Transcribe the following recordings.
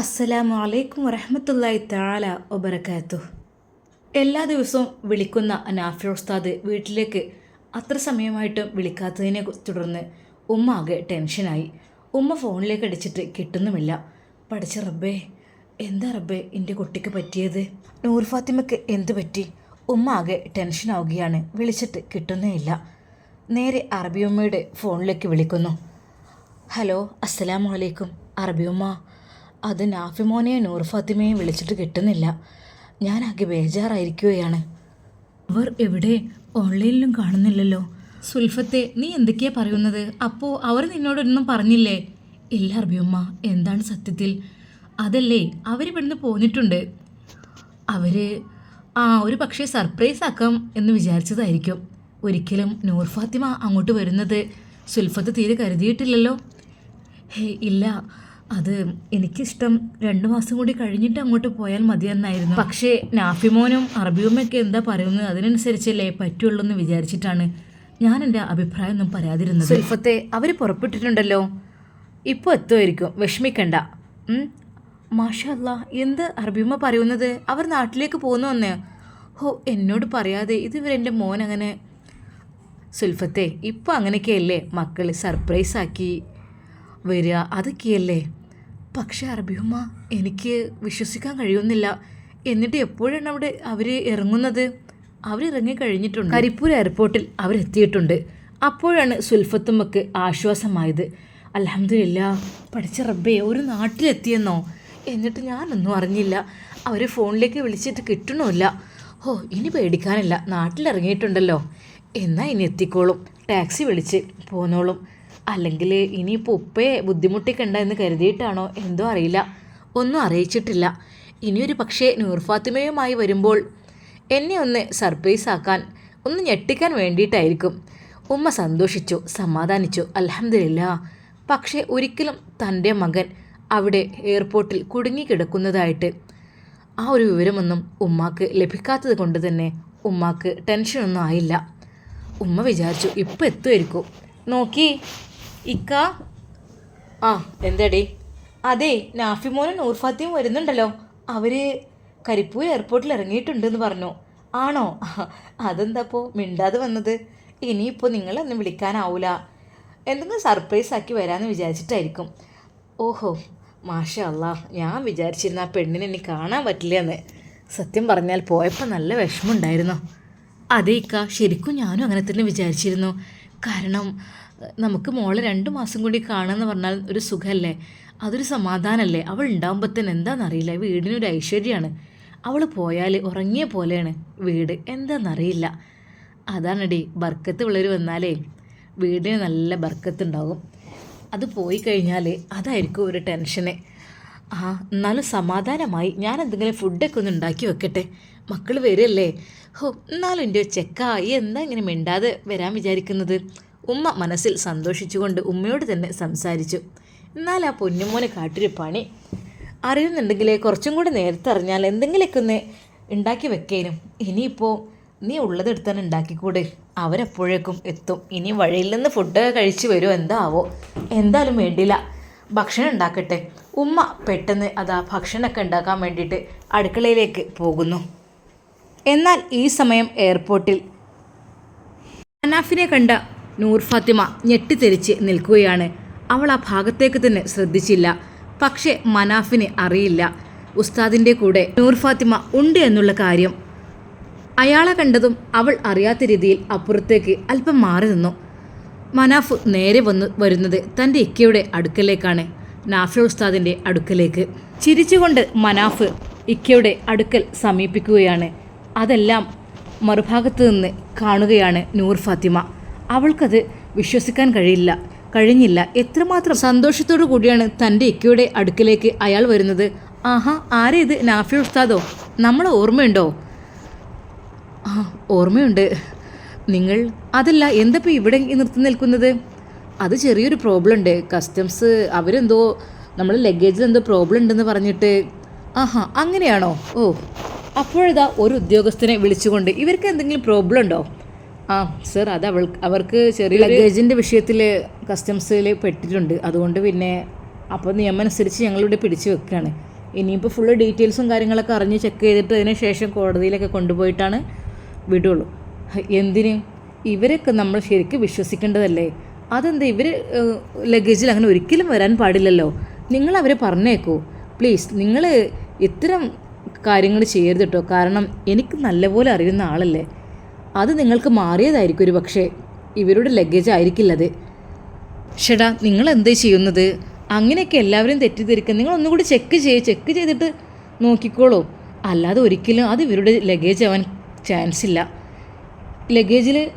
അസ്സലാമു അലൈക്കും വറഹമത്തല്ലായി താല ഒബറക്കാത്തു എല്ലാ ദിവസവും വിളിക്കുന്ന നാഫി ഉസ്താദ് വീട്ടിലേക്ക് അത്ര സമയമായിട്ടും വിളിക്കാത്തതിനെ തുടർന്ന് ഉമ്മ ആകെ ടെൻഷനായി. ഉമ്മ ഫോണിലേക്ക് അടിച്ചിട്ട് കിട്ടുന്നുമില്ല. പഠിച്ച റബ്ബേ എന്താ റബ്ബേ എന്റെ കുട്ടിക്ക് പറ്റിയത്? നൂർ ഫാത്തിമയ്ക്ക് എന്ത് പറ്റി? ഉമ്മ ആകെ ടെൻഷൻ ആവുകയാണ് വിളിച്ചിട്ട് കിട്ടുന്നേ ഇല്ല നേരെ അറബിയമ്മയുടെ ഫോണിലേക്ക് വിളിക്കുന്നു. ഹലോ അസ്സലാമു അലൈക്കും അറബിയുമ്മ അത് നാഫിമോനെയും നൂർ ഫാത്തിമയെയും വിളിച്ചിട്ട് കിട്ടുന്നില്ല. ഞാൻ ആകെ ബേജാറായിരിക്കുകയാണ്. അവർ എവിടെ? ഓൺലൈനിലും കാണുന്നില്ലല്ലോ. സുൽഫത്തെ നീ എന്തൊക്കെയാ പറയുന്നത്? അപ്പോൾ അവർ നിന്നോടൊന്നും പറഞ്ഞില്ലേ? ഇല്ല അറബിയമ്മ. എന്താണ് സത്യത്തിൽ? അതല്ലേ അവരിവിടുന്ന് പോന്നിട്ടുണ്ട്. അവർ ആ ഒരു പക്ഷേ സർപ്രൈസ് ആക്കാം എന്ന് വിചാരിച്ചതായിരിക്കും. ഒരിക്കലും നൂർ ഫാത്തിമ അങ്ങോട്ട് വരുന്നത് സുൽഫത്ത് തീരെ കരുതിയിട്ടില്ലല്ലോ. ഹേ ഇല്ല. അത് എനിക്കിഷ്ടം രണ്ടു മാസം കൂടി കഴിഞ്ഞിട്ട് അങ്ങോട്ട് പോയാൽ മതിയെന്നായിരുന്നു. പക്ഷേ നാഫിമോനും അറബിയുമൊക്കെ എന്താ പറയുന്നത് അതിനനുസരിച്ചല്ലേ പറ്റുള്ളൂ എന്ന് വിചാരിച്ചിട്ടാണ് ഞാൻ എന്റെ അഭിപ്രായം ഒന്നും പറയാതിരുന്നത് സുൽഫത്തെ അവർ പുറപ്പെട്ടിട്ടുണ്ടല്ലോ. ഇപ്പോൾ എത്തുമായിരിക്കും. വിഷമിക്കണ്ട. മാഷല്ല എന്ത് അറബിയമ്മ പറയുന്നത്? അവർ നാട്ടിലേക്ക് പോകുന്നു എന്ന് ഹോ എന്നോട് പറയാതെ ഇതുവരെ മോൻ അങ്ങനെ സുൽഫത്തെ ഇപ്പോൾ അങ്ങനെയൊക്കെയല്ലേ മക്കൾ സർപ്രൈസ് ആക്കി വരിക? അതൊക്കെയല്ലേ? പക്ഷെ അറബിയമ്മ എനിക്ക് വിശ്വസിക്കാൻ കഴിയുന്നില്ല. എന്നിട്ട് എപ്പോഴാണ് അവിടെ അവർ ഇറങ്ങുന്നത്? അവരിറങ്ങി കഴിഞ്ഞിട്ടുണ്ട്. കരിപ്പൂർ എയർപോർട്ടിൽ അവരെത്തിയിട്ടുണ്ട്. അപ്പോഴാണ് സുൽഫത്തുമ്മക്ക് ആശ്വാസമായത്. അലഹമില്ല പഠിച്ച റബ്ബേ ഒരു നാട്ടിലെത്തിയെന്നോ? എന്നിട്ട് ഞാനൊന്നും അറിഞ്ഞില്ല. അവർ ഫോണിലേക്ക് വിളിച്ചിട്ട് കിട്ടണമില്ല. ഓ ഇനി പേടിക്കാനില്ല. നാട്ടിലിറങ്ങിയിട്ടുണ്ടല്ലോ. എന്നാൽ ഇനി എത്തിക്കോളും. ടാക്സി വിളിച്ച് പോന്നോളും. അല്ലെങ്കിൽ ഇനിയിപ്പോൾ ഉപ്പയെ ബുദ്ധിമുട്ടിക്കണ്ട എന്ന് കരുതിയിട്ടാണോ? എന്തോ അറിയില്ല. ഒന്നും അറിയിച്ചിട്ടില്ല. ഇനിയൊരു പക്ഷേ നൂർഫാത്തിമയുമായി വരുമ്പോൾ എന്നെ ഒന്ന് സർപ്രൈസ് ആക്കാൻ ഒന്ന് ഞെട്ടിക്കാൻ വേണ്ടിയിട്ടായിരിക്കും. ഉമ്മ സന്തോഷിച്ചു സമാധാനിച്ചു. അലഹമില്ല പക്ഷേ ഒരിക്കലും തന്റെ മകൻ അവിടെ എയർപോർട്ടിൽ കുടുങ്ങിക്കിടക്കുന്നതായിട്ട്. ആ ഒരു വിവരമൊന്നും ഉമ്മാക്ക് ലഭിക്കാത്തത് കൊണ്ട് തന്നെ ഉമ്മാക്ക് ടെൻഷനൊന്നും ആയില്ല. ഉമ്മ വിചാരിച്ചു ഇപ്പോൾ എത്തുമായിരിക്കും. നോക്കി. ഇക്ക? ആ എന്താടി? അതെ നാഫിമോനും നൂർഫാത്തിയും വരുന്നുണ്ടല്ലോ. അവർ കരിപ്പൂർ എയർപോർട്ടിൽ ഇറങ്ങിയിട്ടുണ്ടെന്ന് പറഞ്ഞു. ആണോ? അതെന്താപ്പോ? മിണ്ടാതെ വന്നത്. ഇനിയിപ്പോൾ നിങ്ങളൊന്നും വിളിക്കാനാവൂല. എന്തെങ്കിലും സർപ്രൈസ് ആക്കി വരാമെന്ന് വിചാരിച്ചിട്ടായിരിക്കും. ഓഹോ മാഷ അല്ലാ ഞാൻ വിചാരിച്ചിരുന്ന ആ പെണ്ണിനെ ഇനി കാണാൻ പറ്റില്ല എന്ന് സത്യം പറഞ്ഞാൽ പോയപ്പോൾ നല്ല വിഷമമുണ്ടായിരുന്നു. അതേക്ക ഇക്ക ശരിക്കും ഞാനും അങ്ങനെ തന്നെ വിചാരിച്ചിരുന്നു. കാരണം നമുക്ക് മോളെ രണ്ട് മാസം കൂടി കാണാമെന്ന് പറഞ്ഞാൽ ഒരു സുഖമല്ലേ അതൊരു സമാധാനമല്ലേ അവൾ ഉണ്ടാകുമ്പോൾ തന്നെ എന്താണെന്നറിയില്ല വീടിനൊരു ഐശ്വര്യമാണ് അവൾ പോയാൽ ഉറങ്ങിയ പോലെയാണ് വീട്. എന്താണെന്നറിയില്ല അതാണടി ബർക്കത്ത് പിള്ളേർ വന്നാലേ വീടിന് നല്ല ബർക്കത്തുണ്ടാകും അത് പോയി കഴിഞ്ഞാൽ അതായിരിക്കും ഒരു ടെൻഷന്. ആ എന്നാലും സമാധാനമായി. ഞാൻ എന്തെങ്കിലും ഫുഡൊക്കെ ഒന്ന് ഉണ്ടാക്കി വെക്കട്ടെ. മക്കൾ വരുമല്ലേ ഹോ എന്നാലും എന്റെ ചെക്ക എന്താ ഇങ്ങനെ മിണ്ടാതെ വരാൻ വിചാരിക്കുന്നത്? ഉമ്മ മനസ്സിൽ സന്തോഷിച്ചുകൊണ്ട് ഉമ്മയോട് തന്നെ സംസാരിച്ചു. എന്നാൽ ആ പൊന്നുമോനെ കാട്ടൊരു പണി അറിയുന്നുണ്ടെങ്കിലേ കുറച്ചും കൂടി നേരത്തെ അറിഞ്ഞാൽ എന്തെങ്കിലുമൊക്കെ ഒന്ന് ഉണ്ടാക്കി വെക്കേനും. ഇനിയിപ്പോൾ നീ ഉള്ളതെടുത്താൻ ഉണ്ടാക്കിക്കൂടെ. അവരെപ്പോഴേക്കും എത്തും. ഇനി വഴിയിൽ നിന്ന് ഫുഡ് കഴിച്ച് വരുമോ എന്താവോ. എന്തായാലും വേണ്ടില്ല ഭക്ഷണം ഉണ്ടാക്കട്ടെ. ഉമ്മ പെട്ടെന്ന് അതാ ഭക്ഷണമൊക്കെ ഉണ്ടാക്കാൻ വേണ്ടിയിട്ട് അടുക്കളയിലേക്ക് പോകുന്നു. എന്നാൽ ഈ സമയം എയർപോർട്ടിൽ അനാഫിനെ കണ്ട നൂർ ഫാത്തിമ ഞെട്ടിത്തെറിച്ച് നിൽക്കുകയാണ്. അവൾ ആ ഭാഗത്തേക്ക് തന്നെ ശ്രദ്ധിച്ചില്ല. പക്ഷേ മനാഫിന് അറിയില്ല. ഉസ്താദിന്റെ കൂടെ നൂർ ഫാത്തിമ ഉണ്ട് എന്നുള്ള കാര്യം. അയാളെ കണ്ടതും അവൾ അറിയാത്ത രീതിയിൽ അപ്പുറത്തേക്ക് അല്പം മാറി നിന്നു. മനാഫ് നേരെ വന്നു വരുന്നത് തന്റെ ഇക്കയുടെ അടുക്കലേക്കാണ്. നാഫി ഉസ്താദിന്റെ അടുക്കലേക്ക്. ചിരിച്ചുകൊണ്ട് മനാഫ് ഇക്കയുടെ അടുക്കൽ സമീപിക്കുകയാണ്. അതെല്ലാം മറുഭാഗത്ത് നിന്ന് കാണുകയാണ് നൂർ ഫാത്തിമ. അവൾക്കത് വിശ്വസിക്കാൻ കഴിയില്ല കഴിഞ്ഞില്ല. എത്രമാത്രം സന്തോഷത്തോടു കൂടിയാണ് തന്റെ ഇക്കയുടെ അടുക്കിലേക്ക് അയാൾ വരുന്നത്. ആഹാ ആരേ ഇത്? നാഫി ഉസ്താദോ നമ്മൾ ഓർമ്മയുണ്ടോ? ആ ഓർമ്മയുണ്ട്. നിങ്ങൾ അതല്ല എന്തപ്പോൾ ഇവിടെ നിർത്തി നിൽക്കുന്നത്? അത് ചെറിയൊരു പ്രോബ്ലം ഉണ്ട് കസ്റ്റംസ് അവരെന്തോ നമ്മൾ ലഗേജിൽ എന്തോ പ്രോബ്ലം ഉണ്ടെന്ന് പറഞ്ഞിട്ട്. ആഹാ അങ്ങനെയാണോ? ഓ അപ്പോഴിതാ ഒരു ഉദ്യോഗസ്ഥനെ വിളിച്ചുകൊണ്ട് ഇവർക്ക് എന്തെങ്കിലും പ്രോബ്ലം ഉണ്ടോ ആ സർ അത് അവൾ അവർക്ക് ചെറിയ ലഗേജിന്റെ വിഷയത്തിൽ കസ്റ്റംസിൽ പെട്ടിട്ടുണ്ട്. അതുകൊണ്ട് പിന്നെ അപ്പോൾ നിയമം അനുസരിച്ച് ഞങ്ങളിവിടെ പിടിച്ചു വെക്കുകയാണ് ഇനിയിപ്പോൾ ഫുള്ള് ഡീറ്റെയിൽസും കാര്യങ്ങളൊക്കെ അറിഞ്ഞ് ചെക്ക് ചെയ്തിട്ട് അതിന് ശേഷം കോടതിയിലൊക്കെ കൊണ്ടുപോയിട്ടാണ് വിടുള്ളൂ. എന്തിന്? ഇവരൊക്കെ നമ്മൾ ശരിക്കും വിശ്വസിക്കേണ്ടതല്ലേ? അതെന്താ? ഇവർ ലഗേജിൽ അങ്ങനെ ഒരിക്കലും വരാൻ പാടില്ലല്ലോ. നിങ്ങൾ അവരെ പറഞ്ഞേക്കൂ. പ്ലീസ് നിങ്ങൾ ഇത്തരം കാര്യങ്ങൾ ചെയ്യരുത് കേട്ടോ കാരണം എനിക്ക് നല്ലപോലെ അറിയുന്ന ആളല്ലേ. അത് നിങ്ങൾക്ക് മാറിയതായിരിക്കും ഒരു പക്ഷേ. ഇവരുടെ ലഗേജ് ആയിരിക്കില്ലത്. ഷെടാ നിങ്ങൾ എന്തേ ചെയ്യുന്നത്? അങ്ങനെയൊക്കെ എല്ലാവരും തെറ്റിദ്ധരിക്കുക നിങ്ങൾ ഒന്നുകൂടി ചെക്ക് ചെയ്യുക ചെക്ക് ചെയ്തിട്ട് നോക്കിക്കോളൂ. അല്ലാതെ ഒരിക്കലും അത് ഇവരുടെ ലഗേജ് ആവാൻ ചാൻസ് ഇല്ല. ലഗേജിൽ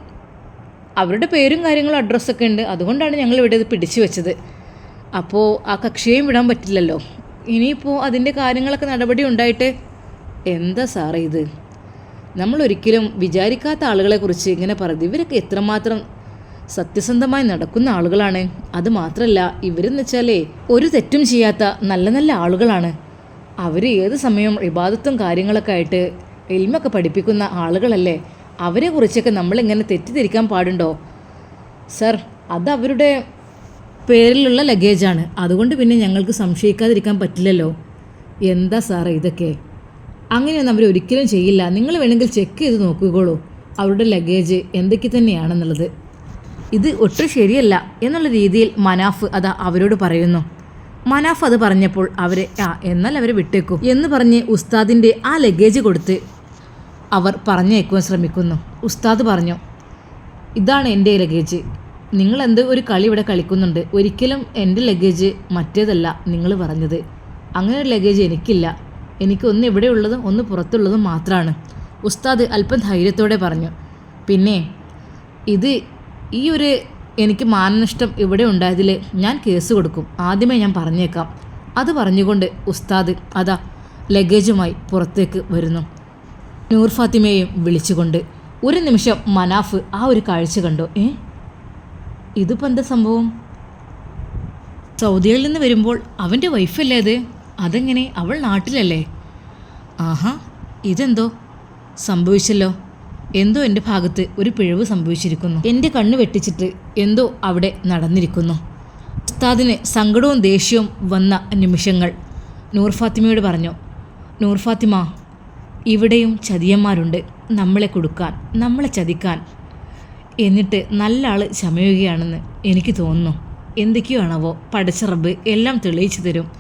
അവരുടെ പേരും കാര്യങ്ങളും അഡ്രസ്സൊക്കെ ഉണ്ട്. അതുകൊണ്ടാണ് ഞങ്ങൾ ഇവിടെ ഇത് പിടിച്ചു വെച്ചത്. അപ്പോൾ ആ കക്ഷിയെയും വിടാൻ പറ്റില്ലല്ലോ. ഇനിയിപ്പോൾ അതിന്റെ കാര്യങ്ങളൊക്കെ നടപടി ഉണ്ടായിട്ട് എന്താ സാറേ ഇത്? നമ്മൾ ഒരിക്കലും വിചാരിക്കാത്ത ആളുകളെക്കുറിച്ച് ഇങ്ങനെ പറയുന്നത്. ഇവരൊക്കെ എത്രമാത്രം സത്യസന്ധമായി നടക്കുന്ന ആളുകളാണ്. അത് മാത്രമല്ല ഇവരെന്ന് വെച്ചാലേ ഒരു തെറ്റും ചെയ്യാത്ത നല്ല നല്ല ആളുകളാണ്. അവർ ഏത് സമയവും ഇബാദത്തും കാര്യങ്ങളൊക്കെ ആയിട്ട് എൽമൊക്കെ പഠിപ്പിക്കുന്ന ആളുകളല്ലേ? അവരെ കുറിച്ചൊക്കെ നമ്മളിങ്ങനെ തെറ്റിദ്ധരിക്കാൻ പാടുണ്ടോ? സർ അത് അവരുടെ പേരിലുള്ള ലഗേജാണ്. അതുകൊണ്ട് പിന്നെ ഞങ്ങൾക്ക് സംശയിക്കാതിരിക്കാൻ പറ്റില്ലല്ലോ. എന്താ സാറേ ഇതൊക്കെ? അങ്ങനെയൊന്നും അവർ ഒരിക്കലും ചെയ്യില്ല. നിങ്ങൾ വേണമെങ്കിൽ ചെക്ക് ചെയ്ത് നോക്കിക്കോളൂ. അവരുടെ ലഗേജ് എന്തൊക്കെ തന്നെയാണെന്നുള്ളത്. ഇത് ഒട്ടും ശരിയല്ല എന്നുള്ള രീതിയിൽ മനാഫ് അത് അവരോട് പറയുന്നു. മനാഫ് അത് പറഞ്ഞപ്പോൾ അവരെ ആ എന്നാൽ അവരെ വിട്ടേക്കും എന്ന് പറഞ്ഞ് ഉസ്താദിന്റെ ആ ലഗേജ് കൊടുത്ത് അവർ പറഞ്ഞേക്കുവാൻ ശ്രമിക്കുന്നു. ഉസ്താദ് പറഞ്ഞു ഇതാണ് എന്റെ ലഗേജ് നിങ്ങൾ എന്ത് ഒരു കളി ഇവിടെ കളിക്കുന്നുണ്ട്. ഒരിക്കലും എന്റെ ലഗേജ് മറ്റേതല്ല നിങ്ങൾ പറഞ്ഞത്. അങ്ങനെ ഒരു ലഗേജ് എനിക്കില്ല. എനിക്ക് ഒന്ന് ഇവിടെ ഉള്ളതും ഒന്ന് പുറത്തുള്ളതും മാത്രമാണ് ഉസ്താദ് അല്പം ധൈര്യത്തോടെ പറഞ്ഞു. പിന്നെ ഇത് ഈ ഒരു എനിക്ക് മാനനഷ്ടം ഇവിടെ ഉണ്ടായതിൽ ഞാൻ കേസ് കൊടുക്കും. ആദ്യമേ ഞാൻ പറഞ്ഞേക്കാം. അത് പറഞ്ഞുകൊണ്ട് ഉസ്താദ് അതാ ലഗേജുമായി പുറത്തേക്ക് വരുന്നു. നൂർ ഫാത്തിമയെയും വിളിച്ചുകൊണ്ട് ഒരു നിമിഷം മനാഫ് ആ ഒരു കാഴ്ച കണ്ടു. ഏ? ഇതിപ്പോൾ എന്താ സംഭവം? സൗദിയിൽ നിന്ന് വരുമ്പോൾ അവന്റെ വൈഫല്ലേ അത്? അതെങ്ങനെ? അവൾ നാട്ടിലല്ലേ? ആഹാ ഇതെന്തോ? സംഭവിച്ചല്ലോ. എന്തോ എന്റെ ഭാഗത്ത് ഒരു പിഴവ് സംഭവിച്ചിരിക്കുന്നു. എന്റെ കണ്ണ് വെട്ടിച്ചിട്ട് എന്തോ അവിടെ നടന്നിരിക്കുന്നു. ഉസ്താദിന് സങ്കടവും ദേഷ്യവും വന്ന നിമിഷങ്ങൾ. നൂർ ഫാത്തിമയോട് പറഞ്ഞു നൂർ ഫാത്തിമ ഇവിടെയും ചതിയന്മാരുണ്ട്. നമ്മളെ കൊടുക്കാൻ നമ്മളെ ചതിക്കാൻ. എന്നിട്ട് നല്ല ആൾ ചമയുകയാണെന്ന് എനിക്ക് തോന്നുന്നു. എന്തൊക്കെയാണവോ പടച്ചറബ് എല്ലാം തെളിയിച്ചു തരും.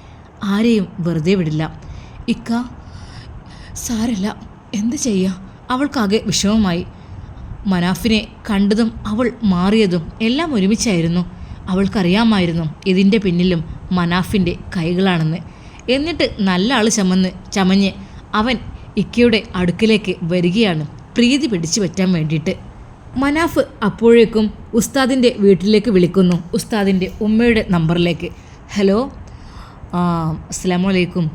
ആരെയും വെറുതെ വിടില്ല. ഇക്ക സാരല്ല എന്ത് ചെയ്യുക അവൾക്കാകെ വിഷമമായി. മനാഫിനെ കണ്ടതും അവൾ മാറിയതും എല്ലാം ഒരുമിച്ചായിരുന്നു. അവൾക്കറിയാമായിരുന്നു ഇതിന്റെ പിന്നിലും മനാഫിന്റെ കൈകളാണെന്ന്. എന്നിട്ട് നല്ല ആൾ ചമന്ന് ചമഞ്ഞ് അവൻ ഇക്കയുടെ അടുക്കിലേക്ക് വരികയാണ് പ്രീതി പിടിച്ചു പറ്റാൻ വേണ്ടിയിട്ട്. മനാഫ് അപ്പോഴേക്കും ഉസ്താദിന്റെ വീട്ടിലേക്ക് വിളിക്കുന്നു. ഉസ്താദിന്റെ ഉമ്മയുടെ നമ്പറിലേക്ക്. ഹലോ? ആ അസ്സാം വലൈക്കും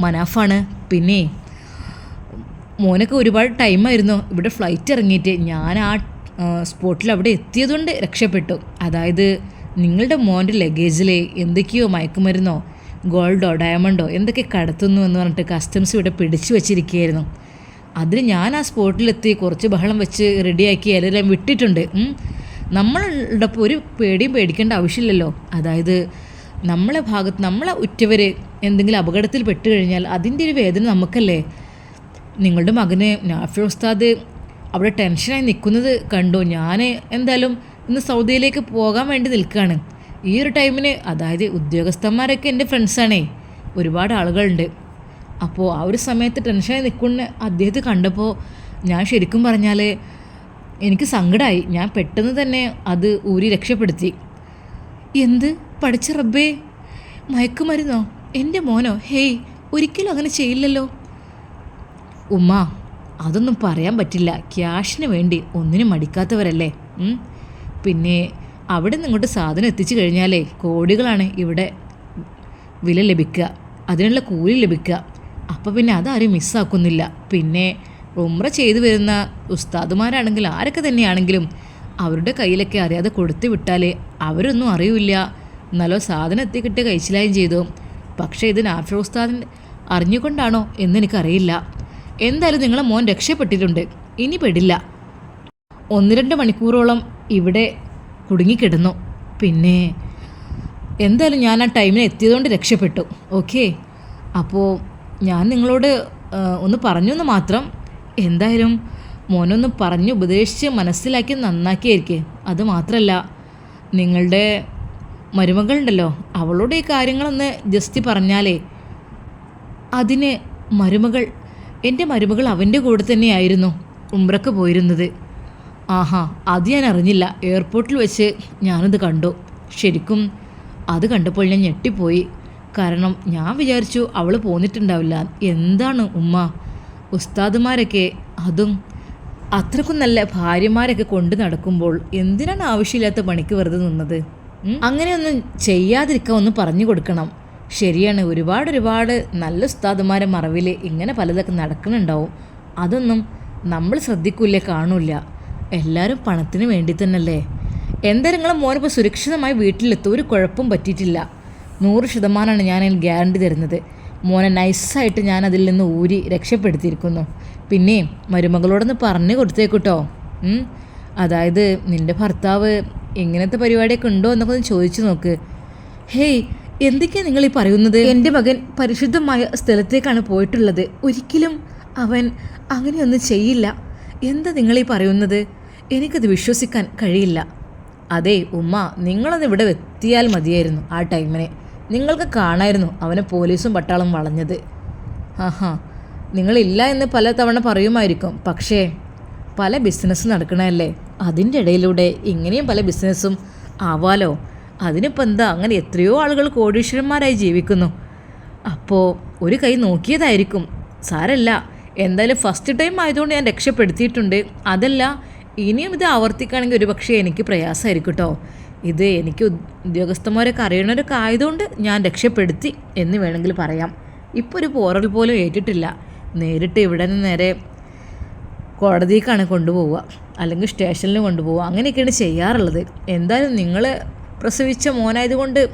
മനാഫാണ്. പിന്നെ മോനൊക്കെ ഒരുപാട് ടൈമായിരുന്നു ഇവിടെ ഫ്ലൈറ്റ് ഇറങ്ങിയിട്ട് ഞാൻ ആ സ്പോട്ടിൽ അവിടെ എത്തിയതുകൊണ്ട് രക്ഷപ്പെട്ടു. അതായത് നിങ്ങളുടെ മോന്റെ ലഗേജിൽ എന്തൊക്കെയോ മയക്കുമരുന്നോ ഗോൾഡോ ഡയമണ്ടോ എന്തൊക്കെ കടത്തുന്നു എന്ന് പറഞ്ഞിട്ട് കസ്റ്റംസ് ഇവിടെ പിടിച്ചു വെച്ചിരിക്കുകയായിരുന്നു. അതിന് ഞാൻ ആ സ്പോട്ടിലെത്തി കുറച്ച് ബഹളം വെച്ച് റെഡിയാക്കി എല്ലാവരെയും വിട്ടിട്ടുണ്ട്. നമ്മളുടെ ഒരു പേടിയും പേടിക്കേണ്ട ആവശ്യമില്ലല്ലോ. അതായത് നമ്മളെ ഭാഗത്ത് നമ്മളെ ഉറ്റവർ എന്തെങ്കിലും അപകടത്തിൽ പെട്ട് കഴിഞ്ഞാൽ അതിന്റെ ഒരു വേദന നമുക്കല്ലേ? നിങ്ങളുടെ മകന് നാഫി ഉസ്താദ് അവിടെ ടെൻഷനായി നിൽക്കുന്നത് കണ്ടു. ഞാൻ എന്തായാലും ഇന്ന് സൗദിയിലേക്ക് പോകാൻ വേണ്ടി നിൽക്കുകയാണ്. ഈ ഒരു ടൈമിന് അതായത് ഉദ്യോഗസ്ഥന്മാരൊക്കെ എന്റെ ഫ്രണ്ട്സാണേ. ഒരുപാട് ആളുകളുണ്ട്. അപ്പോൾ ആ ഒരു സമയത്ത് ടെൻഷനായി നിൽക്കുന്ന അദ്ദേഹത്തെ കണ്ടപ്പോൾ ഞാൻ ശരിക്കും പറഞ്ഞാൽ എനിക്ക് സങ്കടമായി ഞാൻ പെട്ടെന്ന് തന്നെ അത് ഊരി രക്ഷപ്പെടുത്തി. എന്ത്? പഠിച്ച റബ്ബേ മയക്കുമരുന്നോ? എന്റെ മോനോ ഹേയ് ഒരിക്കലും അങ്ങനെ ചെയ്യില്ലല്ലോ. ഉമ്മ അതൊന്നും പറയാൻ പറ്റില്ല. ക്യാഷിന് വേണ്ടി ഒന്നിനും മടിക്കാത്തവരല്ലേ? പിന്നെ അവിടെ നിന്ന് ഇങ്ങോട്ട് സാധനം എത്തിച്ചു കഴിഞ്ഞാലേ കോടികളാണ് ഇവിടെ വില ലഭിക്കുക. അതിനുള്ള കൂലി ലഭിക്കുക. അപ്പോൾ പിന്നെ അതാരും മിസ്സാക്കുന്നില്ല. പിന്നെ ഉമ്ര ചെയ്തു വരുന്ന ഉസ്താദുമാരാണെങ്കിൽ ആരൊക്കെ തന്നെയാണെങ്കിലും അവരുടെ കയ്യിലൊക്കെ അറിയാതെ കൊടുത്തു വിട്ടാലേ അവരൊന്നും അറിയില്ല. എന്നാലോ സാധനം എത്തിക്കിട്ട് കഴിച്ചിലായും ചെയ്തു. പക്ഷേ ഇത് നാഫി ഉസ്താദിൻ അറിഞ്ഞുകൊണ്ടാണോ എന്നെനിക്കറിയില്ല. എന്തായാലും നിങ്ങളെ മോൻ രക്ഷപ്പെട്ടിട്ടുണ്ട്. ഇനി പെടില്ല. ഒന്ന് രണ്ട് മണിക്കൂറോളം ഇവിടെ കുടുങ്ങിക്കിടന്നു. പിന്നെ എന്തായാലും ഞാൻ ആ ടൈമിന് എത്തിയതുകൊണ്ട് രക്ഷപ്പെട്ടു. ഓക്കെ? അപ്പോൾ ഞാൻ നിങ്ങളോട് ഒന്ന് പറഞ്ഞു എന്ന് മാത്രം. എന്തായാലും മോനൊന്ന് പറഞ്ഞ് ഉപദേശിച്ച് മനസ്സിലാക്കി നന്നാക്കിയായിരിക്കേ. അത് മാത്രമല്ല നിങ്ങളുടെ മരുമകളുണ്ടല്ലോ അവളോട് ഈ കാര്യങ്ങളൊന്ന് ജസ്റ്റ് പറഞ്ഞാലേ. അതിന് മരുമകൾ എന്റെ മരുമകൾ അവന്റെ കൂടെ തന്നെയായിരുന്നു ഉംറക്ക് പോയിരുന്നത്. ആഹാ അത് ഞാൻ അറിഞ്ഞില്ല. എയർപോർട്ടിൽ വെച്ച് ഞാനത് കണ്ടു. ശരിക്കും അത് കണ്ടപ്പോൾ ഞാൻ ഞെട്ടിപ്പോയി. കാരണം ഞാൻ വിചാരിച്ചു അവൾ പോന്നിട്ടുണ്ടാവില്ല. എന്താണ് ഉമ്മ? ഉസ്താദുമാരൊക്കെ അതും അത്രക്കും നല്ല ഭാര്യമാരൊക്കെ കൊണ്ട് നടക്കുമ്പോൾ എന്തിനാണ് ആവശ്യമില്ലാത്ത പണിക്ക് വെറുതെ നിന്നത്? അങ്ങനെയൊന്നും ചെയ്യാതിരിക്കാൻ ഒന്ന് പറഞ്ഞു കൊടുക്കണം. ശരിയാണ് ഒരുപാട് ഒരുപാട് നല്ല ഉസ്താദുമാരെ മറവിൽ ഇങ്ങനെ പലതൊക്കെ നടക്കുന്നുണ്ടാവും. അതൊന്നും നമ്മൾ ശ്രദ്ധിക്കൂല കാണൂല എല്ലാവരും പണത്തിന് വേണ്ടി തന്നെയല്ലേ? എന്തായാലും നിങ്ങളെ മോനിപ്പോൾ സുരക്ഷിതമായി വീട്ടിലെത്തും ഒരു കുഴപ്പം പറ്റിയിട്ടില്ല. നൂറ് ശതമാനമാണ് ഞാൻ അതിൽ ഗ്യാരണ്ടി തരുന്നത്. മോനെ നൈസായിട്ട് ഞാൻ അതിൽ നിന്ന് ഊരി രക്ഷപ്പെടുത്തിയിരിക്കുന്നു. പിന്നെയും മരുമകളോടൊന്ന് പറഞ്ഞു കൊടുത്തേക്കൂട്ടോ? അതായത് നിന്റെ ഭർത്താവ് ഇങ്ങനത്തെ പരിപാടിയൊക്കെ ഉണ്ടോ എന്നൊക്കെ ഒന്ന് ചോദിച്ചു നോക്ക്. ഹേയ് എന്തൊക്കെയാണ് നിങ്ങൾ ഈ പറയുന്നത്? എന്റെ മകൻ പരിശുദ്ധമായ സ്ഥലത്തേക്കാണ് പോയിട്ടുള്ളത്. ഒരിക്കലും അവൻ അങ്ങനെയൊന്നും ചെയ്യില്ല. എന്താ നിങ്ങളീ പറയുന്നത്? എനിക്കത് വിശ്വസിക്കാൻ കഴിയില്ല. അതെ ഉമ്മ നിങ്ങളൊന്ന് ഇവിടെ എത്തിയാൽ മതിയായിരുന്നു ആ ടൈമിനെ. നിങ്ങൾക്ക് കാണായിരുന്നു അവനെ പോലീസും പട്ടാളം വളഞ്ഞത്. ആഹാ നിങ്ങളില്ല എന്ന് പല തവണ പറയുമായിരിക്കും. പക്ഷേ പല ബിസിനസ് നടക്കണല്ലേ അതിന്റെ ഇടയിലൂടെ ഇങ്ങനെയും പല ബിസിനസ്സും ആവാലോ? അതിനിപ്പോൾ എന്താ? അങ്ങനെ എത്രയോ ആളുകൾ കോടീശ്വരന്മാരായി ജീവിക്കുന്നു. അപ്പോൾ ഒരു കൈ നോക്കിയതായിരിക്കും. സാരല്ല എന്തായാലും ഫസ്റ്റ് ടൈം ആയതുകൊണ്ട് ഞാൻ രക്ഷപ്പെടുത്തിയിട്ടുണ്ട്. അതല്ല ഇനിയും ഇത് ആവർത്തിക്കുകയാണെങ്കിൽ ഒരു പക്ഷേ എനിക്ക് പ്രയാസമായിരിക്കും കേട്ടോ ഇത് എനിക്ക് ഉദ്- ഉദ്യോഗസ്ഥന്മാരൊക്കെ അറിയണവരൊക്കെ ആയതുകൊണ്ട് ഞാൻ രക്ഷപ്പെടുത്തി എന്ന് വേണമെങ്കിൽ പറയാം. ഇപ്പോൾ ഒരു പോറൽ പോലും ഏറ്റിട്ടില്ല. നേരിട്ട് ഇവിടെ നിന്ന് നേരെ കോടതിക്കാണ് കൊണ്ടുപോവുക. അല്ലെങ്കിൽ സ്റ്റേഷനിൽ കൊണ്ടുപോവുക. അങ്ങനെയൊക്കെയാണ് ചെയ്യാറുള്ളത്. എന്തായാലും നിങ്ങൾ പ്രസവിച്ച മോനായതുകൊണ്ട്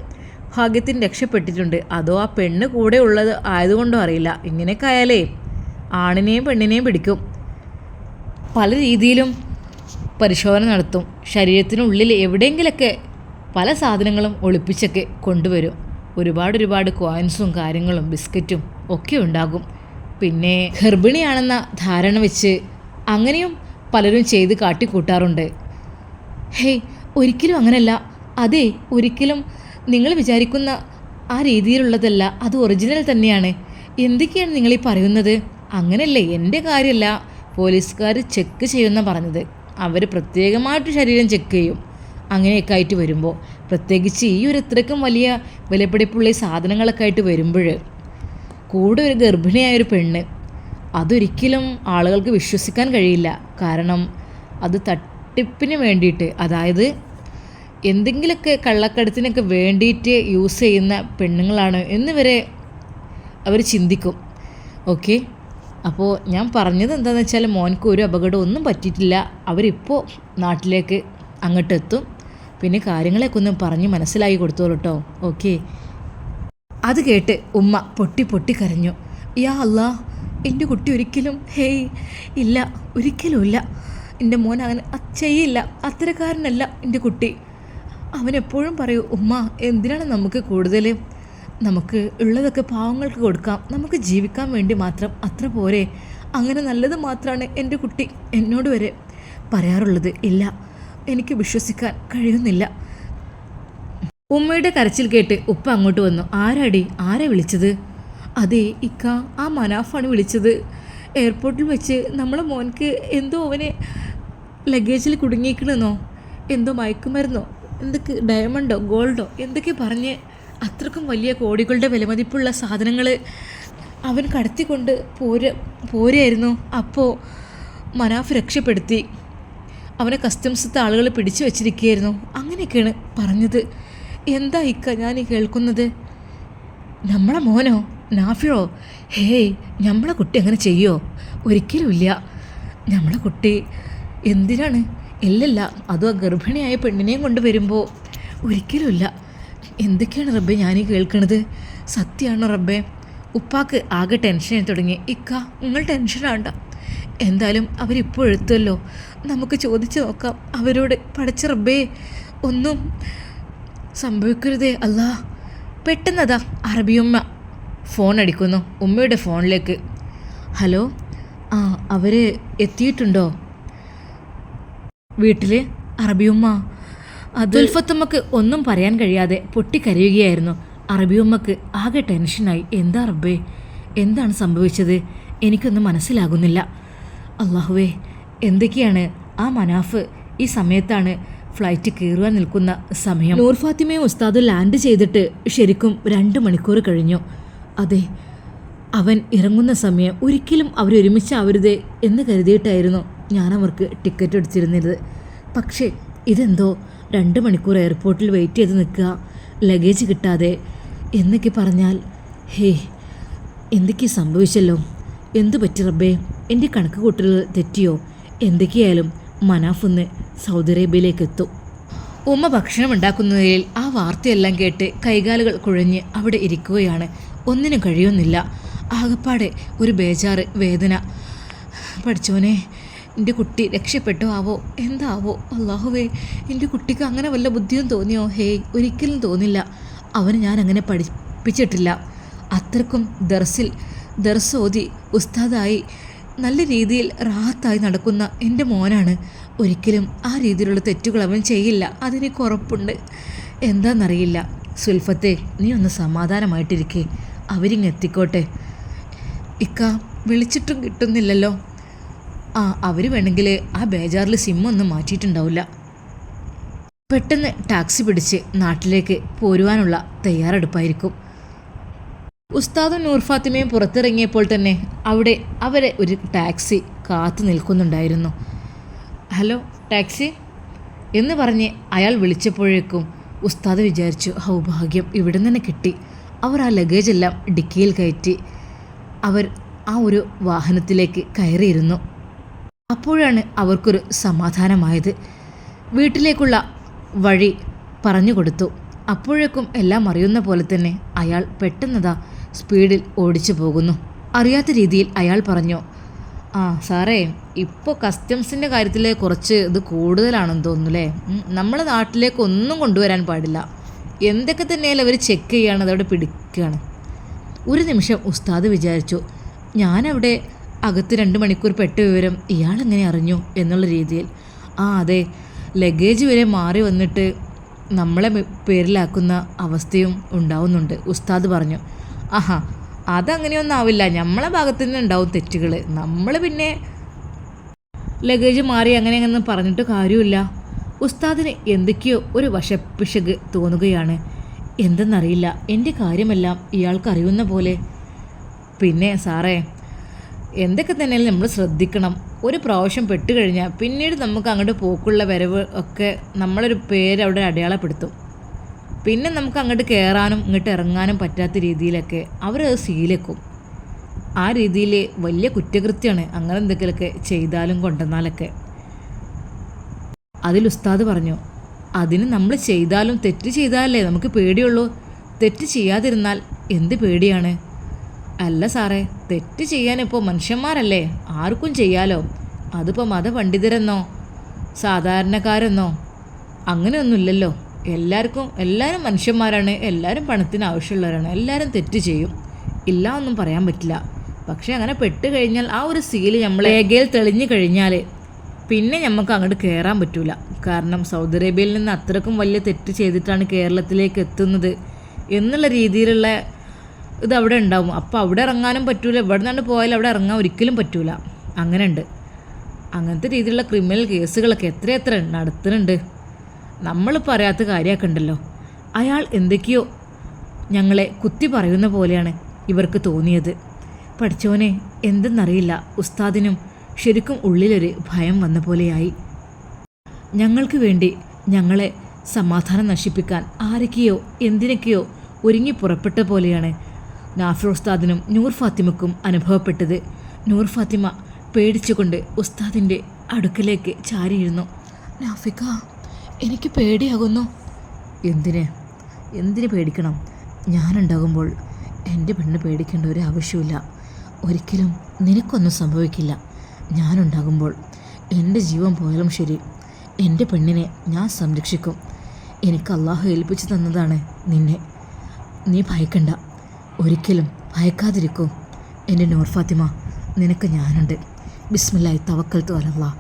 ഭാഗ്യത്തിന് രക്ഷപ്പെട്ടിട്ടുണ്ട്. അതോ ആ പെണ്ണ് കൂടെ ഉള്ളത് ആയതുകൊണ്ടോ അറിയില്ല. ഇങ്ങനെയൊക്കെ ആയാലേ ആണിനെയും പെണ്ണിനെയും പിടിക്കും. പല രീതിയിലും പരിശോധന നടത്തും. ശരീരത്തിനുള്ളിൽ എവിടെയെങ്കിലൊക്കെ പല സാധനങ്ങളും ഒളിപ്പിച്ചൊക്കെ കൊണ്ടുവരും. ഒരുപാട് ഒരുപാട് കോയിൻസും കാര്യങ്ങളും ബിസ്ക്കറ്റും ഒക്കെ ഉണ്ടാകും. പിന്നെ ഗർഭിണിയാണെന്ന ധാരണ വെച്ച് അങ്ങനെയും പലരും ചെയ്ത് കാട്ടിക്കൂട്ടാറുണ്ട്. ഹേയ് ഒരിക്കലും അങ്ങനല്ല. അതെ ഒരിക്കലും നിങ്ങൾ വിചാരിക്കുന്ന ആ രീതിയിലുള്ളതല്ല അത് ഒറിജിനൽ തന്നെയാണ്. എന്തൊക്കെയാണ് നിങ്ങൾ ഈ പറയുന്നത്? അങ്ങനെയല്ലേ എന്റെ കാര്യമല്ല. പോലീസുകാർ ചെക്ക് ചെയ്യുന്ന പറഞ്ഞത്. അവർ പ്രത്യേകമായിട്ട് ശരീരം ചെക്ക് ചെയ്യും. അങ്ങനെയൊക്കെ ആയിട്ട് വരുമ്പോൾ പ്രത്യേകിച്ച് ഈ ഒരു ഇത്രയ്ക്കും വലിയ വിലപിടിപ്പുള്ള ഈ സാധനങ്ങളൊക്കെ ആയിട്ട് വരുമ്പോൾ കൂടെ ഒരു ഗർഭിണിയായ ഒരു പെണ്ണ് അതൊരിക്കലും ആളുകൾക്ക് വിശ്വസിക്കാൻ കഴിയില്ല. കാരണം അത് തട്ടിപ്പിന് വേണ്ടിയിട്ട് അതായത് എന്തെങ്കിലുമൊക്കെ കള്ളക്കടത്തിനൊക്കെ വേണ്ടിയിട്ട് യൂസ് ചെയ്യുന്ന പെണ്ണുങ്ങളാണ് എന്ന് വരെ അവർ ചിന്തിക്കും. ഓക്കെ? അപ്പോൾ ഞാൻ പറഞ്ഞത് എന്താണെന്ന് വെച്ചാൽ മോനക്ക് ഒരു അപകടം ഒന്നും പറ്റിയിട്ടില്ല. അവരിപ്പോൾ നാട്ടിലേക്ക് അങ്ങോട്ട് എത്തും പിന്നെ കാര്യങ്ങളെയൊക്കെ ഒന്ന് പറഞ്ഞ് മനസ്സിലാക്കി കൊടുത്തോളൂ കേട്ടോ ഓക്കെ? അത് കേട്ട് ഉമ്മ പൊട്ടി പൊട്ടി കരഞ്ഞു. യാ അല്ലാ എന്റെ കുട്ടി ഒരിക്കലും ഹേയ് ഇല്ല ഒരിക്കലും ഇല്ല. എന്റെ മോൻ അങ്ങനെ ചെയ്യില്ല അത്തരക്കാരനല്ല എന്റെ കുട്ടി. അവൻ എപ്പോഴും പറയൂ ഉമ്മ എന്തിനാണ് നമുക്ക് കൂടുതൽ നമുക്ക് ഉള്ളതൊക്കെ പാവങ്ങൾക്ക് കൊടുക്കാം. നമുക്ക് ജീവിക്കാൻ വേണ്ടി മാത്രം. അത്ര പോരെ. അങ്ങനെ നല്ലത് മാത്രമാണ് എന്റെ കുട്ടി എന്നോട് വരെ പറയാറുള്ളത്. ഇല്ല എനിക്ക് വിശ്വസിക്കാൻ കഴിയുന്നില്ല. ഉമ്മയുടെ കരച്ചിൽ കേട്ട് ഉപ്പ അങ്ങോട്ട് വന്നു. ആരാടി? ആരെ വിളിച്ചത്? അതെ ഇക്ക ആ മനാഫാണ് വിളിച്ചത്. എയർപോർട്ടിൽ വെച്ച് നമ്മളെ മോൻക്ക് എന്തോ അവനെ ലഗേജിൽ കുടുങ്ങിക്കണെന്നോ എന്തോ മയക്കുമരുന്നോ? എന്തൊക്കെ ഡയമണ്ടോ ഗോൾഡോ എന്തൊക്കെ പറഞ്ഞ് അത്രക്കും വലിയ കോടികളുടെ വിലമതിപ്പുള്ള സാധനങ്ങൾ അവൻ കടത്തിക്കൊണ്ട് പോര പോരായിരുന്നു. അപ്പോൾ മനാഫ് രക്ഷപ്പെടുത്തി. അവനെ കസ്റ്റംസത്തെ ആളുകൾ പിടിച്ചു വച്ചിരിക്കുകയായിരുന്നു. അങ്ങനെയൊക്കെയാണ് പറഞ്ഞത്. എന്താ ഇക്ക ഞാൻ കേൾക്കുന്നത്? നമ്മളെ മോനോ? നാഫിയോ ഹേയ് നമ്മളെ കുട്ടി അങ്ങനെ ചെയ്യോ? ഒരിക്കലുമില്ല നമ്മളെ കുട്ടി എന്തിനാണ്? ഇല്ലല്ല അതും ആ ഗർഭിണിയായ പെണ്ണിനെയും കൊണ്ടുവരുമ്പോൾ ഒരിക്കലുമില്ല എന്തൊക്കെയാണ് റബ്ബെ ഞാനീ കേൾക്കണത്? സത്യമാണോ റബ്ബെ? ഉപ്പാക്ക് ആകെ ടെൻഷൻ തുടങ്ങി. ഇക്ക നിങ്ങൾ ആണ്ട എന്തായാലും അവരിപ്പോൾ എഴുത്തുമല്ലോ നമുക്ക് ചോദിച്ചു നോക്കാം. അവരോട് പഠിച്ച റബ്ബേ ഒന്നും സംഭവിക്കരുതേ അല്ലാ. പെട്ടെന്നതാ അറബിയുമ്മ. ഫോൺ അടിക്കുന്നു ഉമ്മയുടെ ഫോണിലേക്ക്. ഹലോ? ആ അവർ എത്തിയിട്ടുണ്ടോ? വീട്ടിൽ അറബിയുമ്മ ദുൽഫത്തുമ്മക്ക് ഒന്നും പറയാൻ കഴിയാതെ പൊട്ടിക്കരയുകയായിരുന്നു. അറബിയുമ്മക്ക് ആകെ ടെൻഷനായി. എന്താ റബ്ബേ? എന്താണ് സംഭവിച്ചത്? എനിക്കൊന്നും മനസ്സിലാകുന്നില്ല. അള്ളാഹുവേ എന്തൊക്കെയാണ് ആ മനാഫ് ഈ സമയത്താണ് ഫ്ലൈറ്റ് കയറുവാൻ നിൽക്കുന്ന സമയം? നൂർ ഫാത്തിമയും ഉസ്താദ് ലാൻഡ് ചെയ്തിട്ട് ശരിക്കും രണ്ട് മണിക്കൂർ കഴിഞ്ഞു. അതെ അവൻ ഇറങ്ങുന്ന സമയം ഒരിക്കലും അവരൊരുമിച്ചാവരുത് എന്ന് കരുതിയിട്ടായിരുന്നു ഞാൻ അവർക്ക് ടിക്കറ്റ് എടുത്തിരുന്നത്. പക്ഷേ ഇതെന്തോ രണ്ട് മണിക്കൂർ എയർപോർട്ടിൽ വെയിറ്റ് ചെയ്ത് നിൽക്കുക ലഗേജ് കിട്ടാതെ എന്നൊക്കെ പറഞ്ഞാൽ ഹേ എന്തൊക്കെ സംഭവിച്ചല്ലോ? എന്തു പറ്റി റബ്ബേ? എന്റെ കണക്ക് കൂട്ടലുകൾ തെറ്റിയോ? എന്തൊക്കെയായാലും മനാഫ് ഒന്ന് സൗദി അറേബ്യയിലേക്ക് എത്തും ഉമ്മ ഭക്ഷണം ഉണ്ടാക്കുന്നതിൽ ആ വാർത്തയെല്ലാം കേട്ട് കൈകാലുകൾ കുഴഞ്ഞ് അവിടെ ഇരിക്കുകയാണ്. ഒന്നിനും കഴിയുന്നില്ല. ആകപ്പാടെ ഒരു ബേജാറ് വേദന. പഠിച്ചോനെ എന്റെ കുട്ടി രക്ഷപ്പെട്ടോ ആവോ? എന്താവോ? അള്ളാഹുവേ എന്റെ കുട്ടിക്ക് അങ്ങനെ വല്ല ബുദ്ധിയും തോന്നിയോ? ഹേയ് ഒരിക്കലും തോന്നില്ല. അവന് ഞാൻ അങ്ങനെ പഠിപ്പിച്ചിട്ടില്ല. അത്രക്കും ദർസിൽ ദർസ് ഓതി ഉസ്താദായി നല്ല രീതിയിൽ റാഹത്തായി നടക്കുന്ന എന്റെ മോനാണ്. ഒരിക്കലും ആ രീതിയിലുള്ള തെറ്റുകൾ അവൻ ചെയ്യില്ല. അതെനിക്ക് ഉറപ്പുണ്ട് എന്താണെന്നറിയില്ല സുൽഫത്തെ നീ ഒന്ന് സമാധാനമായിട്ടിരിക്കേ. അവരിങ്ങ് എത്തിക്കോട്ടെ. ഇക്ക വിളിച്ചിട്ടും കിട്ടുന്നില്ലല്ലോ. ആ അവർ വേണമെങ്കിൽ ആ ബേജാറിൽ സിമ്മൊന്നും മാറ്റിയിട്ടുണ്ടാവില്ല. പെട്ടെന്ന് ടാക്സി പിടിച്ച് നാട്ടിലേക്ക് പോരുവാനുള്ള തയ്യാറെടുപ്പായിരിക്കും. ഉസ്താദും നൂർഫാത്തിമയും പുറത്തിറങ്ങിയപ്പോൾ തന്നെ അവിടെ അവരെ ഒരു ടാക്സി കാത്തു നിൽക്കുന്നുണ്ടായിരുന്നു. Hello taxi? എന്ന് പറഞ്ഞ് അയാൾ വിളിച്ചപ്പോഴേക്കും ഉസ്താദ് വിചാരിച്ചു ഹൗഭാഗ്യം ഇവിടെ നിന്ന് കിട്ടി. അവർ ആ ലഗേജ് എല്ലാം ഡിക്കിയിൽ കയറ്റി അവർ ആ ഒരു വാഹനത്തിലേക്ക് കയറിയിരുന്നു. അപ്പോഴാണ് അവർക്കൊരു സമാധാനമായത്. വീട്ടിലേക്കുള്ള വഴി പറഞ്ഞു കൊടുത്തു. അപ്പോഴേക്കും എല്ലാം അറിയുന്ന പോലെ തന്നെ അയാൾ പെട്ടെന്നതാ സ്പീഡിൽ ഓടിച്ചു പോകുന്നു. അറിയാത്ത രീതിയിൽ അയാൾ പറഞ്ഞു ആ സാറേ ഇപ്പോൾ കസ്റ്റംസിന്റെ കാര്യത്തിൽ കുറച്ച് ഇത് കൂടുതലാണെന്ന് തോന്നുന്നു അല്ലേ നമ്മളെ നാട്ടിലേക്ക് ഒന്നും കൊണ്ടുവരാൻ പാടില്ല. എന്തൊക്കെ തന്നെയാലും അവർ ചെക്ക് ചെയ്യുകയാണ് അതവിടെ പിടിക്കുകയാണ് ഒരു നിമിഷം ഉസ്താദ് വിചാരിച്ചു ഞാനവിടെ അകത്ത് രണ്ട് മണിക്കൂർ പെട്ട വിവരം ഇയാളെങ്ങനെ അറിഞ്ഞു? എന്നുള്ള രീതിയിൽ. ആ അതെ ലഗേജ് വരെ മാറി വന്നിട്ട് നമ്മളെ പേരിലാക്കുന്ന അവസ്ഥയും ഉണ്ടാവുന്നുണ്ട് ഉസ്താദ് പറഞ്ഞു. ആഹാ അതങ്ങനെയൊന്നും ആവില്ല നമ്മളെ ഭാഗത്തു നിന്ന് ഉണ്ടാവും തെറ്റുകൾ നമ്മൾ പിന്നെ ലഗേജ് മാറി അങ്ങനെ അങ്ങനെ പറഞ്ഞിട്ട് കാര്യമില്ല. ഉസ്താദിന് എന്തൊക്കെയോ ഒരു വശപ്പിശക് തോന്നുകയാണ്. എന്തെന്നറിയില്ല എന്റെ കാര്യമെല്ലാം ഇയാൾക്ക് അറിയുന്ന പോലെ. പിന്നെ സാറേ എന്തൊക്കെ തന്നെയാലും നമ്മൾ ശ്രദ്ധിക്കണം. ഒരു പ്രാവശ്യം പെട്ടുകഴിഞ്ഞാൽ പിന്നീട് നമുക്ക് അങ്ങോട്ട് പോക്കുള്ള വരവ് ഒക്കെ നമ്മളൊരു പേര് അവിടെ അടയാളപ്പെടുത്തും. പിന്നെ നമുക്ക് അങ്ങോട്ട് കയറാനും ഇങ്ങോട്ട് ഇറങ്ങാനും പറ്റാത്ത രീതിയിലൊക്കെ അവരത് സീലെക്കും ആ രീതിയിൽ വലിയ കുറ്റകൃത്യമാണ് അങ്ങനെ എന്തെങ്കിലുമൊക്കെ ചെയ്താലും കൊണ്ടുവന്നാലൊക്കെ. അതിൽ ഉസ്താദ് പറഞ്ഞു അതിന് നമ്മൾ ചെയ്താലും തെറ്റ് ചെയ്താലല്ലേ നമുക്ക് പേടിയുള്ളൂ? തെറ്റ് ചെയ്യാതിരുന്നാൽ എന്ത് പേടിയാണ്? അല്ല സാറേ തെറ്റ് ചെയ്യാനിപ്പോൾ മനുഷ്യന്മാരല്ലേ? ആർക്കും ചെയ്യാലോ? അതിപ്പോൾ മതപണ്ഡിതരെന്നോ? സാധാരണക്കാരെന്നോ? അങ്ങനെയൊന്നുമില്ലല്ലോ. എല്ലാവർക്കും എല്ലാവരും മനുഷ്യന്മാരാണ് എല്ലാവരും പണത്തിന് ആവശ്യമുള്ളവരാണ് എല്ലാവരും തെറ്റ് ചെയ്യും. ഇല്ല ഒന്നും പറയാൻ പറ്റില്ല. പക്ഷേ അങ്ങനെ പെട്ട് കഴിഞ്ഞാൽ ആ ഒരു സീൽ നമ്മൾ ഏകയിൽ തെളിഞ്ഞു കഴിഞ്ഞാൽ പിന്നെ നമുക്ക് അങ്ങോട്ട് കയറാൻ പറ്റൂല. കാരണം സൗദി അറേബ്യയിൽ നിന്ന് അത്രക്കും വലിയ തെറ്റ് ചെയ്തിട്ടാണ് കേരളത്തിലേക്ക് എത്തുന്നത് എന്നുള്ള രീതിയിലുള്ള ഇത് അവിടെ ഉണ്ടാവും. അപ്പോൾ അവിടെ ഇറങ്ങാനും പറ്റൂല. ഇവിടെ നിന്നാണ്ട് പോയാൽ അവിടെ ഇറങ്ങാൻ ഒരിക്കലും പറ്റൂല. അങ്ങനെ ഉണ്ട് അങ്ങനത്തെ രീതിയിലുള്ള ക്രിമിനൽ കേസുകളൊക്കെ എത്ര എത്ര നടത്തുന്നുണ്ട്. നമ്മൾ പറയാത്ത കാര്യമൊക്കെ ഉണ്ടല്ലോ. അയാൾ എന്തൊക്കെയോ ഞങ്ങളെ കുത്തി പറയുന്ന പോലെയാണ് ഇവർക്ക് തോന്നിയത്. പഠിച്ചോനെ എന്തെന്നറിയില്ല. ഉസ്താദിനും ശരിക്കും ഉള്ളിലൊരു ഭയം വന്ന പോലെയായി. ഞങ്ങൾക്ക് വേണ്ടി ഞങ്ങളെ സമാധാനം നശിപ്പിക്കാൻ ആരൊക്കെയോ എന്തിനൊക്കെയോ ഒരുങ്ങി പുറപ്പെട്ട പോലെയാണ് നാഫിർ ഉസ്താദിനും നൂർ ഫാത്തിമക്കും അനുഭവപ്പെട്ടത്. നൂർ ഫാത്തിമ പേടിച്ചുകൊണ്ട് ഉസ്താദിന്റെ അടുക്കലേക്ക് ചാരിയിരുന്നു. നാഫിക്ക എനിക്ക് പേടിയാകുന്നു. എന്തിന്? എന്തിന് പേടിക്കണം? ഞാനുണ്ടാകുമ്പോൾ എന്റെ പെണ്ണ് പേടിക്കേണ്ട ഒരു ആവശ്യമില്ല ഒരിക്കലും നിനക്കൊന്നും സംഭവിക്കില്ല. ഞാനുണ്ടാകുമ്പോൾ എന്റെ ജീവൻ പോയാലും ശരി. എന്റെ പെണ്ണിനെ ഞാൻ സംരക്ഷിക്കും. എനിക്ക് അള്ളാഹു ഏൽപ്പിച്ചു തന്നതാണ് നിന്നെ. നീ ഭയക്കണ്ട. ഒരിക്കലും ഭയക്കാതിരിക്കൂ. എന്റെ നൂർ ഫാത്തിമ നിനക്ക് ഞാനുണ്ട്. ബിസ്മില്ലായി തവക്കൽ തോലല്ല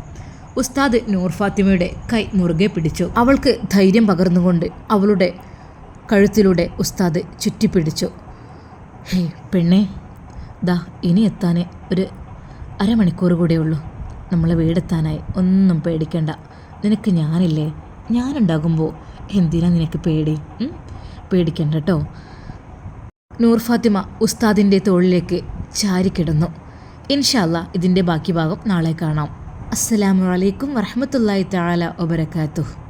ഉസ്താദ് നൂർ ഫാത്തിമയുടെ കൈ മുറുകെ പിടിച്ചു. അവൾക്ക് ധൈര്യം പകർന്നുകൊണ്ട് അവളുടെ കഴുത്തിലൂടെ ഉസ്താദ് ചുറ്റിപ്പിടിച്ചു. ഹേ പെണ്ണേ ദാ ഇനി എത്താനേ ഒരു അരമണിക്കൂർ കൂടെ ഉള്ളൂ. നമ്മളെ വീടെത്താനായി ഒന്നും പേടിക്കണ്ട. നിനക്ക് ഞാനില്ലേ? ഞാനുണ്ടാകുമ്പോൾ എന്തിനാ നിനക്ക് പേടി? പേടിക്കണ്ട കേട്ടോ നൂർ ഫാത്തിമ ഉസ്താദിന്റെ തോളിലേക്ക് ചാരിക്കിടന്നു ഇൻഷാല്ല ഇതിന്റെ ബാക്കി ഭാഗം നാളെ കാണാം. അസ്സലാമു അലൈക്കും താല വബറകാതുഹു.